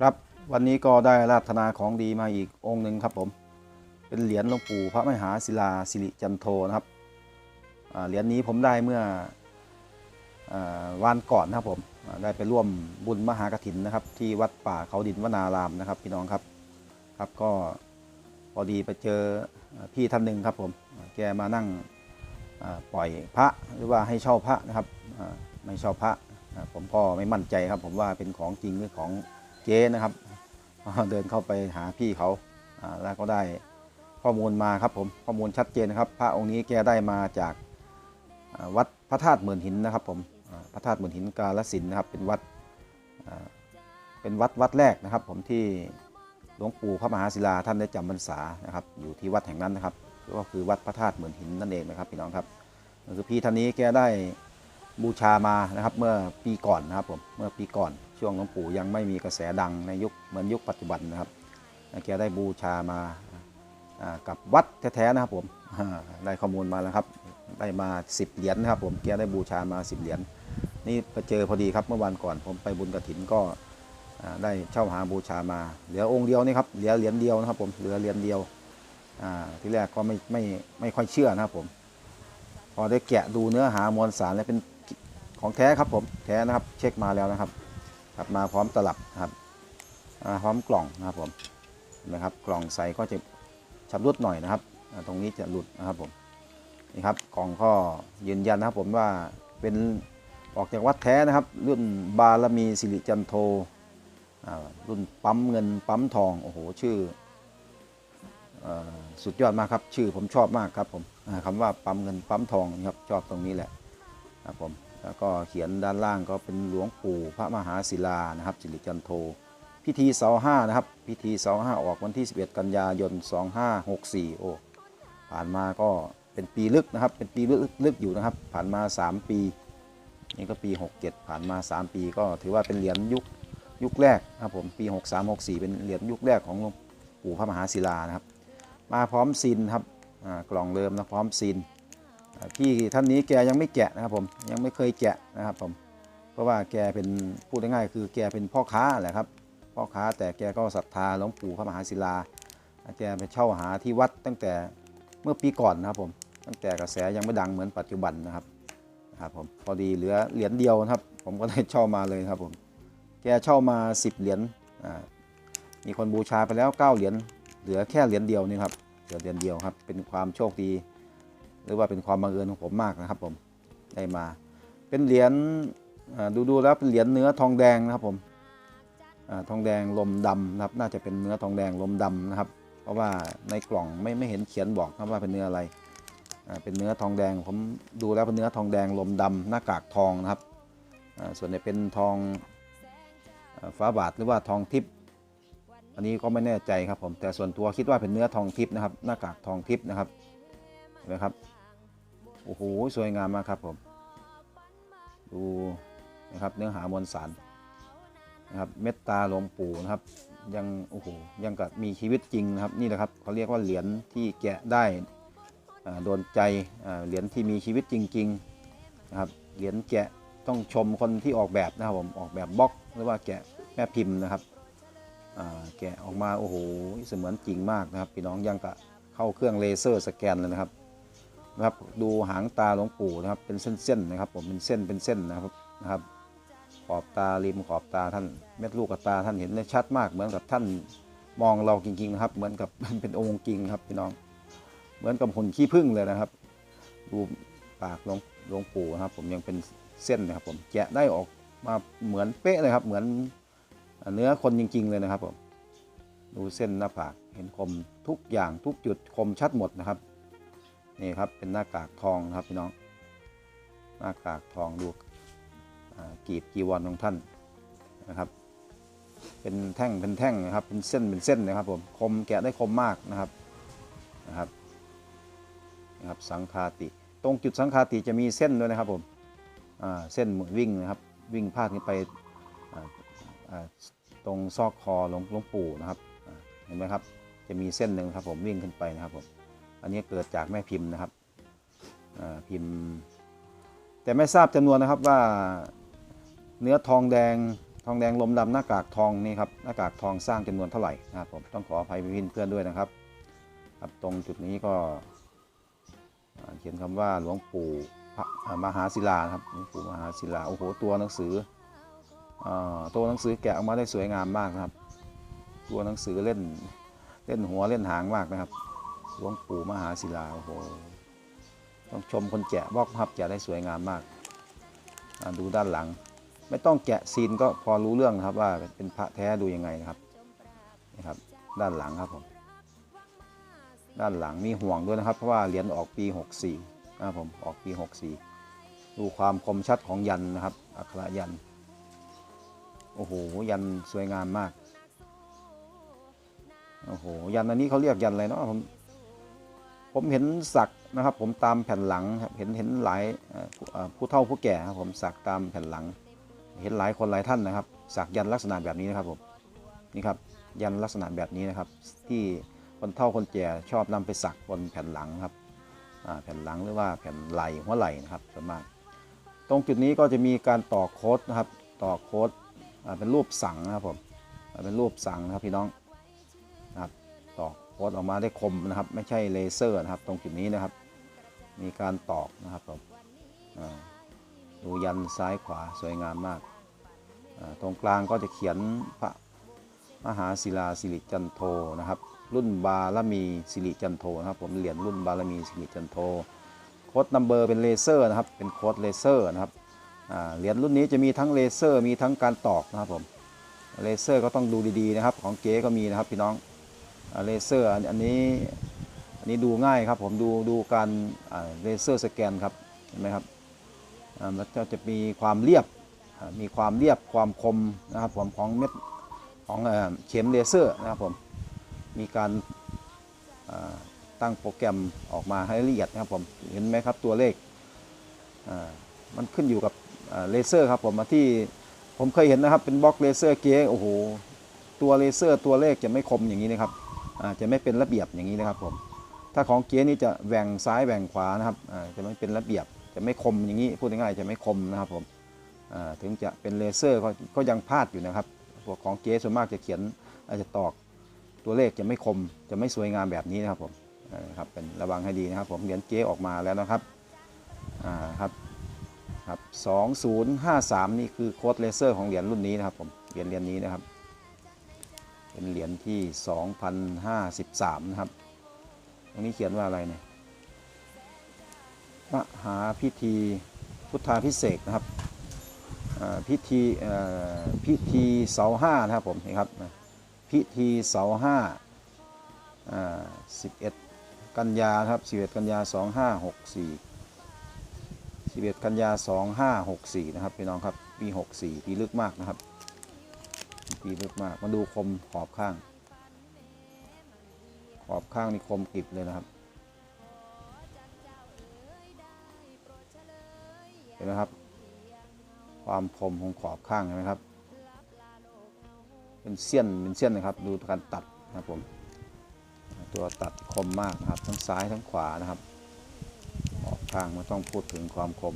ครับวันนี้ก็ได้ราธนาของดีมาอีกองค์หนึ่งครับผม เป็นเหรียญหลวงปู่พระมหาศิลาสิริจันโทนะครับเหรียญนี้ผมได้เมื่ออวานก่อนนะครับผมได้ไปร่วมบุญมหากรถินนะครับ ที่วัดป่าเขาดินวนารามนะครับ พี่น้องครับครับก็พอดีไปเจอพี่ท่านหนึ่งครับผมแกมานั่งปล่อยพระหรือว่าให้เช่าพระนะครับไม่เช่าพระผมก็ไม่มั่นใจครับ ผมว่าเป็นของจริงหรือของ เก๊นะครับ เดินเข้าไปหาพี่เขาแล้วก็ได้ข้อมูลมาครับผมข้อมูลชัดเจนนะครับ พระองค์นี้แกได้มาจากวัดพระธาตุหมื่นหินนะครับผมพระธาตุหมื่นหินกาลสินนะครับเป็นวัดเป็นวัดวัดแรกนะครับ ผมที่หลวงปู่พระมหาศิลาท่านได้จำพรรษานะครับอยู่ที่วัดแห่งนั้นนะครับก็คือวัดพระธาตุหมื่นหินนั่นเองนะครับพี่น้องครับก็คือพี่ท่านนี้แกได้บูชามานะครับเมื่อปีก่อนนะครับผมเมื่อปีก่อน ช่วงหลวงปู่ยังไม่มีกระแสดังในยุคเหมือนยุคปัจจุบันนะครับแกได้บูชามากับวัดแท้ๆนะครับผมได้ข้อมูลมาแล้วครับ ได้มา 10 เหรียญนะครับผมแกได้บูชามา 10 เหรียญนี่ไปเจอพอดีครับเมื่อวันก่อนผมไปบุญกระถินก็ได้เช่าหาบูชามา เหลือองค์เดียวนี่ครับเหลือเหรียญเดียวนะครับผมเหลือเหรียญเดียวที่แรกก็ไม่ไม่ไม่ค่อยเชื่อนะครับผม พอได้แกะดูเนื้อหามวลสารแล้วเป็นของแท้ครับผมแท้นะครับเช็คมาแล้วนะครับ ครับมาพร้อมตลับครับมาพร้อมกล่องนะครับผมเห็นะครับกล่องใส่ก็จะชำรุดหน่อยนะครับ ตรงนี้จะหลุดนะครับผมนี่ครับกล่องก็ยืนยันนะครับผมว่าเป็นออกจากวัดแท้นะครับ รุ่นบารมีสิริจันโทรุ่นปั๊มเงินปั๊มทองโอ้โหชื่ออสุดยอดมากครับ ชื่อผมชอบมากครับผมอ่าคำว่าปั๊มเงินปั๊มทองนะครับชอบตรงนี้แหละครับผม แล้วก็เขียนด้านล่างก็เป็นหลวงปู่พระมหาศิลานะครับสิริจันโท พิธีเสาห้านะครับ พิธีเสาห้าออกวันที่ 11 กันยายน 2564 โอ้ผ่านมาก็เป็นปีลึกนะครับ เป็นปีลึกลึกอยู่นะครับ ผ่านมา 3 ปี นี่ก็ปี 67 ผ่านมา 3 ปี ก็ถือว่าเป็นเหรียญยุคยุคแรกนะครับผมปี 63 64 เป็นเหรียญยุคแรกของหลวงปู่พระมหาศิลานะครับ มาพร้อมซีนครับกล่องเดิมนะพร้อมซีน พี่ท่านนี้แกยังไม่แกะนะครับผมยังไม่เคยแกะนะครับผมเพราะว่าแกเป็นพูดง่ายๆคือแกเป็นพ่อค้าแหละครับพ่อค้าแต่แกก็ศรัทธาหลวงปู่พระมหาศิลาแกไปเช่าหาที่วัดตั้งแต่เมื่อปีก่อนนะครับผมตั้งแต่กระแสยังไม่ดังเหมือนปัจจุบันนะครับนะครับผมพอดีเหลือเหรียญเดียวนะครับ ผมก็ได้เช่ามาเลยครับผมแกเช่ามา 10 เหรียญมีคนบูชาไปแล้ว 9 เหรียญเหลือแค่เหรียญเดียวนี่ครับเหลือเหรียญเดียวครับเป็นความโชคดี หรือว่าเป็นความบังเอิญของผมมากนะครับ ผมได้มา เป็นเหรียญดูดูๆแล้วเป็นเหรียญเนื้อทองแดงนะครับผมอทองแดงลมดำนะครับ น่าจะเป็นเนื้อทองแดงลมดำนะครับ เพราะว่าในกล่องไม่ไม่เห็นเขียนบอกนะว่าเป็นเนื้ออะไรเป็นเนื้อทองแดงผมดูแล้วเป็นเนื้อทองแดงลมดำหน้ากากทองนะครับส่วนใหญ่เป็นทองฟ้าบาทหรือว่าทองทิพย์อันนี้ก็ไม่แน่ใจครับผมแต่ส่วนตัวคิดว่าเป็นเนื้อทองทิพย์นะครับ หน้ากากทองทิพย์นะครับเห็นไหมครับ โอ้โหสวยงามมากครับผม ดูนะครับเนื้อหามวลสารนะครับเม็ดตาหลวงปู่นะครับ ยังโอ้โหยังกับมีชีวิตจริงนะครับ นี่แหละครับเขาเรียกว่าเหรียญที่แกะได้โดนใจเหรียญที่มีชีวิตจริงๆนะครับเหรียญแกะต้องชมคนที่ออกแบบนะครับผมออกแบบบล็อกหรือว่าแกะแม่พิมพ์นะครับแกะออกมาโอ้โหเสมือนจริงมากนะครับพี่น้องยังกะเข้าเครื่องเลเซอร์สแกนเลยนะครับ นะครับดูหางตาหลวงปู่นะครับ เป็นเส้นๆนะครับ ผมเป็นเส้นเป็นเส้นนะครับนะครับ ขอบตาริมขอบตาท่านเม็ดลูกกับตาท่านเห็นได้ชัดมาก เหมือนกับท่านมองเราจริงๆนะครับ เหมือนกับเป็นองค์จริงครับพี่น้อง เหมือนกับหุ่นขี้ผึ้งเลยนะครับ ดูปากหลวงหลวงปู่นะครับ ผมยังเป็นเส้นนะครับ ผมแกะได้ออกมาเหมือนเป๊ะเลยครับ เหมือนเนื้อคนจริง ๆ เลยนะครับผมดูเส้นหน้าผากเห็นคมทุกอย่างทุกจุดคมชัดหมดนะครับ นี่ครับเป็นหน้ากากทองนะครับพี่น้อง หน้ากากทองดูกีบจีวรของท่านนะครับ เป็นแท่งเป็นแท่งนะครับ เป็นเส้นเป็นเส้นนะครับผมคมแกะได้คมมากนะครับนะครับนะครับสังคาติ ตรงจุดสังคาติจะมีเส้นด้วยนะครับผมเส้นเหมือนวิ่งนะครับวิ่งพาดขึ้นไปตรงซอกคอหลวงหลงปู่นะครับเห็นไหมครับ จะมีเส้นหนึ่งครับผมวิ่งขึ้นไปนะครับผม อันนี้เกิดจากแม่พิมพ์นะครับพิมพ์ แต่ไม่ทราบจำนวนนะครับว่าเนื้อทองแดงทองแดงลมดำหน้ากากทองนี่ครับหน้ากากทองสร้างจำนวนเท่าไหร่นะครับผมต้องขออภัยพี่เพื่อนด้วยนะครับครับตรงจุดนี้ก็เขียนคำว่าหลวงปู่มหาศิลาครับหลวงปู่มหาศิลาโอ้โหตัวหนังสืออตัวหนังสือแกะออกมาได้สวยงามมากนะครับ ตัวหนังสือเล่นเล่นหัวเล่นหางมากนะครับ หลวงปู่มหาศิลาโอ้โหต้องชมคนแกะบล็อกภาพแกะได้สวยงามมาก ดูด้านหลัง ไม่ต้องแกะซีนก็พอรู้เรื่องนะครับว่าเป็นพระแท้ดูยังไงนะครับนี่ครับ ด้านหลังครับผมด้านหลังมีห่วงด้วยนะครับ เพราะว่าเหรียญออกปี 64นะครับผมออกปี 64 ดูความคมชัดของยันนะครับ อักขระยันโอ้โหยันสวยงามมากโอ้โหยันอันนี้เขาเรียกยันอะไรเนาะผม ผมเห็นสักนะครับ ผมตามแผ่นหลังครับเห็นเห็นหลายผู้เฒ่าผู้แก่ครับผมสักตามแผ่นหลัง เห็นหลายคนหลายท่านนะครับ สักยันลักษณะแบบนี้นะครับผมนี่ครับยันลักษณะแบบนี้นะครับ ที่คนเฒ่าคนแก่ชอบนำไปสักบนแผ่นหลังครับแผ่นหลังหรือว่าแผ่นไหล่หัวไหล่นะครับส่วนมากตรงจุดนี้ก็จะมีการต่อโค้ดนะครับ ต่อโค้ดเป็นรูปสังนะครับผมเป็นรูปสังนะครับพี่น้อง คดออกมาได้คมนะครับ ไม่ใช่เลเซอร์นะครับ ตรงจุดนี้นะครับ มีการตอกนะครับผมดูยันซ้ายขวาสวยงามมาก ตรงกลางก็จะเขียนพระมหาศิลาสิริจันโทนะครับ รุ่นบารมีสิริจันโทนะครับ ผมเหรียญรุ่นบารมีสิริจันโทโค้ดนัมเบอร์เป็นเลเซอร์นะครับ เป็นโค้ดเลเซอร์นะครับเหรียญรุ่นนี้จะมีทั้งเลเซอร์มีทั้งการตอกนะครับผมเลเซอร์ก็ต้องดูดีๆนะครับ ของเก๋ก็มีนะครับพี่น้อง เลเซอร์อันนี้อันนี้ดูง่ายครับผมดูดูการเลเซอร์สแกนครับเห็นไหมครับอ่ามันก็จะมีความเรียบมีความเรียบความคมนะครับผมของเม็ดของเข็มเลเซอร์นะครับผมมีการตั้งโปรแกรมออกมาให้ละเอียดนะครับผมเห็นไหมครับตัวเลขมันขึ้นอยู่กับเลเซอร์ครับผมมาที่ผมเคยเห็นนะครับเป็นบล็อกเลเซอร์เก๊โอ้โหตัวเลเซอร์ตัวเลขจะไม่คมอย่างนี้นะครับ จะไม่เป็นระเบียบอย่างนี้นะครับผมถ้าของเก๊นี่จะแหว่งซ้ายแหว่งขวานะครับอาจะไม่เป็นระเบียบ จะไม่คมอย่างนี้พูดง่ายๆจะไม่คมนะครับผมถึงจะเป็นเลเซอร์ก็ยังพลาดอยู่นะครับพวกของเก๊ส่วนมากจะเขียนอาจจะตอกตัวเลขจะไม่คมจะไม่สวยงามแบบนี้นะครับผมครับเป็นระวังให้ดีนะครับ ผมเหรียญเก๊ออกมาแล้วนะครับอ่าครับครับ 2053 นี่คือโค้ดเลเซอร์ของเหรียญรุ่นนี้นะครับผมเหรียญเหรียญนี้นะครับ เป็นเหรียญที่ 2053 นะครับ ตรงนี้เขียนว่าอะไรเนี่ย มหาพิธีพุทธาพิเศษนะครับพิธีพิธีเสาห้านะครับผมนี่ครับ พิธีเสาห้าสิบเอ็ดกันยาครับสิบเอ็ดกันยาสองห้าหกสี่สิบเอ็ดกันยาสองห้าหกสี่นะครับพี่น้องครับปีหกสี่ปีลึกมากนะครับ ปีลึกมาก มาดูคมขอบข้าง ขอบข้างนี่คมกริบเลยนะครับ เห็นไหมครับ ความคมของขอบข้างเห็นไหมครับ เป็นเสี้ยนเป็นเสี้ยนนะครับ ดูการตัดนะครับผม ตัวตัดคมมากนะครับ ทั้งซ้ายทั้งขวานะครับ ขอบข้างไม่ต้องพูดถึงความคม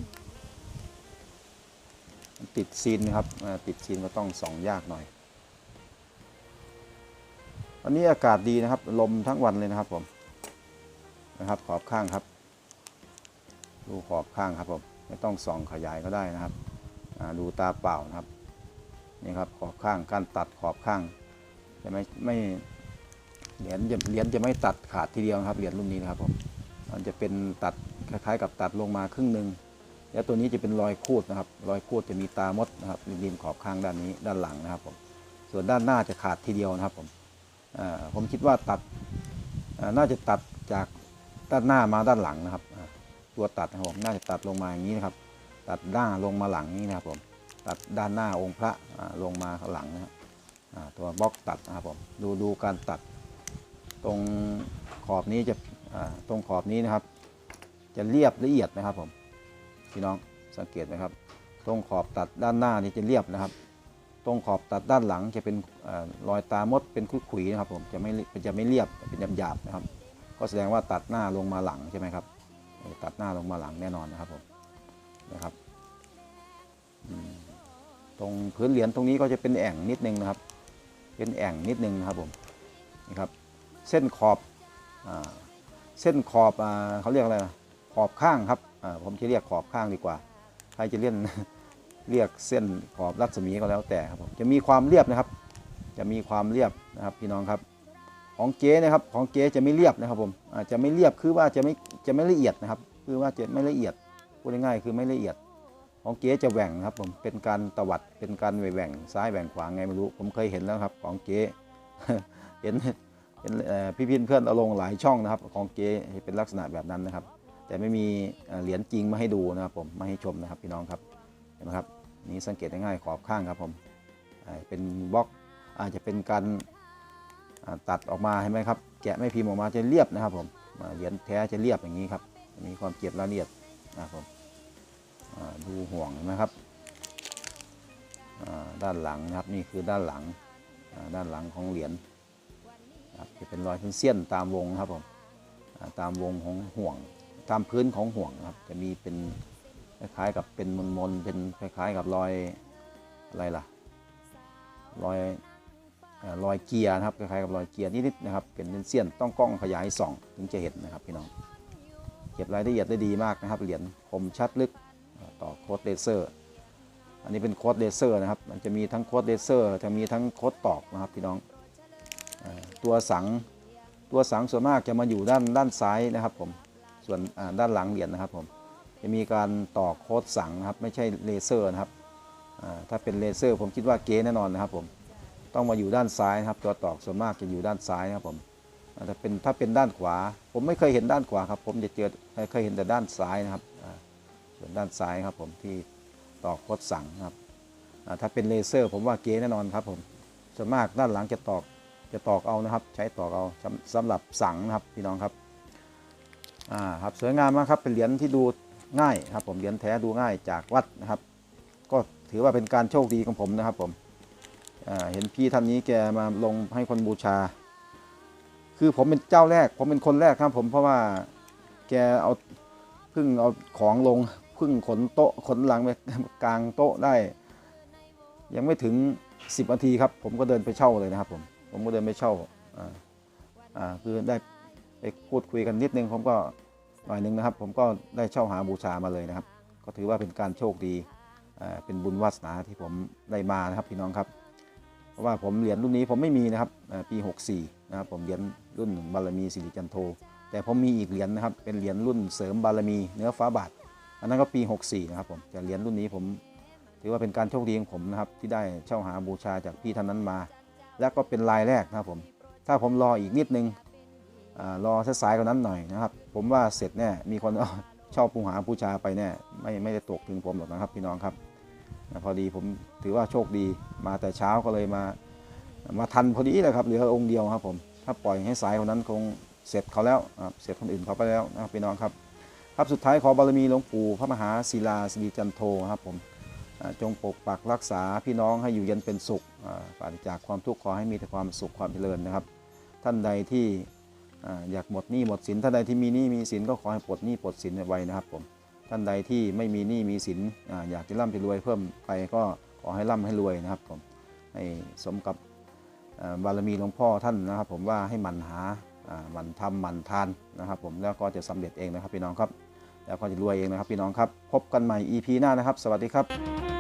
ติดซีนนะครับติดซีนก็ต้องส่องยากหน่อย วันนี้อากาศดีนะครับ ลมทั้งวันเลยนะครับผมนะครับขอบข้างครับ ดูขอบข้างครับผมไม่ต้องส่องขยายก็ได้นะครับดูตาเปล่านะครับนี่ครับขอบข้างการตัดขอบข้างจะไม่ไม่เหรียญจะเหรียญจะไม่ตัดขาดทีเดียวครับเหรียญรุ่นนี้นะครับผมมันจะเป็นตัดคล้ายๆ กับตัดลงมาครึ่งหนึ่งแล้วตัวนี้จะเป็นรอยคูดนะครับรอยคูดจะมีตามดนะครับริมขอบข้างด้านนี้ด้านหลังนะครับผมส่วนด้านหน้าจะขาดทีเดียวนะครับผม ผมคิดว่าตัดน่าจะตัดจากด้านหน้ามาด้านหลังนะครับ ตัวตัดนะครับผมน่าจะตัดลงมาอย่างนี้นะครับ ตัดหน้าลงมาหลังนี้นะครับผมตัดด้านหน้าองค์พระลงมาหลังนะครับตัวบล็อกตัดนะครับผมดูดูการตัด ตรงขอบนี้จะตรงขอบนี้นะครับ จะเรียบละเอียดนะครับผมพี่น้องสังเกตไหมครับ ตรงขอบตัดด้านหน้านี่จะเรียบนะครับ ตรงขอบตัดด้านหลังจะเป็นอรอยตามดเป็นขุยๆนะครับผมจะไม่จะไม่เรียบเป็นหยาบๆนะครับ ก็แสดงว่าตัดหน้าลงมาหลังใช่ไหมครับ ตัดหน้าลงมาหลังแน่นอนนะครับผมนะครับตรงพื้นเหรียญตรงนี้ก็จะเป็นแอ่งนิดนึงนะครับ เป็นแอ่งนิดนึงนะครับผมนี่ครับเส้นขอบอเส้นขอบอเขาเรียกอะไรนะขอบข้างครับผมจะเรียกขอบข้างดีกว่า ใครจะเล่น เรียกเส้นขอบรัศมีก็แล้วแต่ครับผมจะมีความเรียบนะครับ จะมีความเรียบนะครับพี่น้องครับ ของเก๊นะครับของเก๊จะไม่เรียบนะครับผมอาจจะไม่เรียบคือว่าจะไม่จะไม่ละเอียดนะครับ คือว่าจะไม่ละเอียดพูดง่ายๆคือไม่ละเอียด ของเก๊จะแหว่งนะครับผมเป็นการตวัดเป็นการแหว่งซ้ายแหว่งขวาไงไม่รู้ผมเคยเห็นแล้วครับ ของเก๊เห็นเห็นเอ่พี่พินเพื่อนเอาลงหลายช่องนะครับ ของเก๊เป็นลักษณะแบบนั้นนะครับ แต่ไม่มีเหรียญจริงมาให้ดูนะครับผมมาให้ชมนะครับพี่น้องครับเห็นไหมครับ นี่สังเกตง่ายๆขอบข้างครับผมเป็นบล็อกอาจจะเป็นการตัดออกมาเห็นไหมครับแกะไม่พิมพ์ออกมาจะเรียบนะครับผมเหรียญแท้จะเรียบอย่างนี้ครับมีความเก็บรายละเอียดนะครับผมดูห่วงเห็นไหมครับด้านหลังนะครับนี่คือด้านหลังด้านหลังของเหรียญจะเป็นรอยเส้นตามวงครับผมตามวงของห่วงตามพื้นของห่วงครับจะมีเป็น คล้ายๆกับเป็นมนๆเป็นคล้ายๆกับรอยอะไรล่ะ รอยรอยเกียร์นะครับคล้ายๆกับรอยเกียร์นิดๆนะครับ เป็นเส้นๆต้องกล้องขยายส่องถึงจะเห็นนะครับพี่น้อง เก็บรายละเอียดได้ดีมากนะครับ เหรียญคมชัดลึกต่อโค้ดเลเซอร์ อันนี้เป็นโค้ดเลเซอร์นะครับ มันจะมีทั้งโค้ดเลเซอร์ จะมีทั้งโค้ดตอกนะครับพี่น้องตัวสังตัวสังส่วนมากจะมาอยู่ด้านด้านซ้ายนะครับผม ส่วนด้านหลังเหรียญนะครับผม จะมีการต่อโค้ดสังนะครับ ไม่ใช่เลเซอร์นะครับถ้าเป็นเลเซอร์ผมคิดว่าเก๋แน่นอนนะครับผมต้องมาอยู่ด้านซ้ายนะครับ ตัวตอกส่วนมากจะอยู่ด้านซ้ายนะครับผมถ้าเป็นถ้าเป็นด้านขวา ผมไม่เคยเห็นด้านขวาครับ ผมจะเจอเคยเห็นแต่ด้านซ้ายนะครับส่วนด้านซ้ายครับผมที่ต่อโค้ดสังครับถ้าเป็นเลเซอร์ผมว่าเก๋แน่นอนครับผมส่วนมากด้านหลังจะตอกจะตอกเอานะครับ ใช้ตอกเอาสำสำหรับสังนะครับพี่น้องครับอ่าครับสวยงามมากครับเป็นเหรียญที่ดู ง่ายครับผมเหรียญแท้ดูง่ายจากวัดนะครับ ก็ถือว่าเป็นการโชคดีของผมนะครับผมเห็นพี่ท่านนี้แกมาลงให้คนบูชา คือผมเป็นเจ้าแรก ผมเป็นคนแรกครับผมเพราะว่าแกเอาพึ่งเอาของลงพึ่งขนโต๊ะขนหลังไปกลางโต๊ะได้ ยังไม่ถึง 10นาทีครับ ผมก็เดินไปเช่าเลยนะครับผมผมก็เดินไปเช่าอ่าอ่าคือได้ไปพูดคุยกันนิดนึงผมก็ หน่อยหนึงนะครับ ผมก็ได้เช่าหาบูชามาเลยนะครับ ก็ถือว่าเป็นการโชคดีเป็นบุญวาสนาที่ผมได้มานะครับพี่น้องครับ เพราะว่าผมเหรียญรุ่นนี้ผมไม่มีนะครับปี 64นะครับผมเหรียญรุ่นบารมีสิริจันโท แต่ผมมีอีกเหรียญนะครับเป็นเหรียญรุ่นเสริมบารมีเนื้อฟ้าบาทอันนั้นก็ปี 64นะครับผมแต่เหรียญรุ่นนี้ผมถือว่าเป็นการโชคดีของผมนะครับที่ได้เช่าหาบูชาจากพี่ท่านนั้นมา และก็เป็นลายแรกนะครับผมถ้าผมรออีกนิดนึง รอสายกว่านั้นหน่อยนะครับ ผมว่าเสร็จแน่มีคนชอบปูหาบูชาไปแน่ไม่ไม่ได้ตกถึงผมหรอกนะครับพี่น้องครับพอดีผมถือว่าโชคดีมาแต่เช้าก็เลยมามาทันพอดีเลยครับเหลือองค์เดียวครับผมถ้าปล่อยให้สายคนนั้นคงเสร็จเขาแล้วเสร็จคนอื่นเขาไปแล้วนะครับพี่น้องครับ ครับสุดท้ายขอบารมีหลวงปู่พระมหาศิลาสิริจันโทครับผมจงปกปักรักษาพี่น้องให้อยู่เย็นเป็นสุขอ่าปราศจากความทุกข์ขอให้มีแต่ความสุขความเจริญนะครับ ท่านใดที่ อยากหมดหนี้หมดสินท่านใดที่มีหนี้มีสินก็ขอให้ปลดหนี้ปลดสินไวๆนะครับผมท่านใดที่ไม่มีหนี้มีสินออยากจะร่ำจะรวยเพิ่มไปก็ขอให้ร่ำให้รวยนะครับผมให้สมกับบารมีหลวงพ่อท่านนะครับ ผมว่าให้หมันหาหมันทำหมันทานนะครับ ผมแล้วก็จะสำเร็จเองนะครับพี่น้องครับ แล้วก็จะรวยเองนะครับพี่น้องครับ พบกันใหม่ EP หน้านะครับ สวัสดีครับ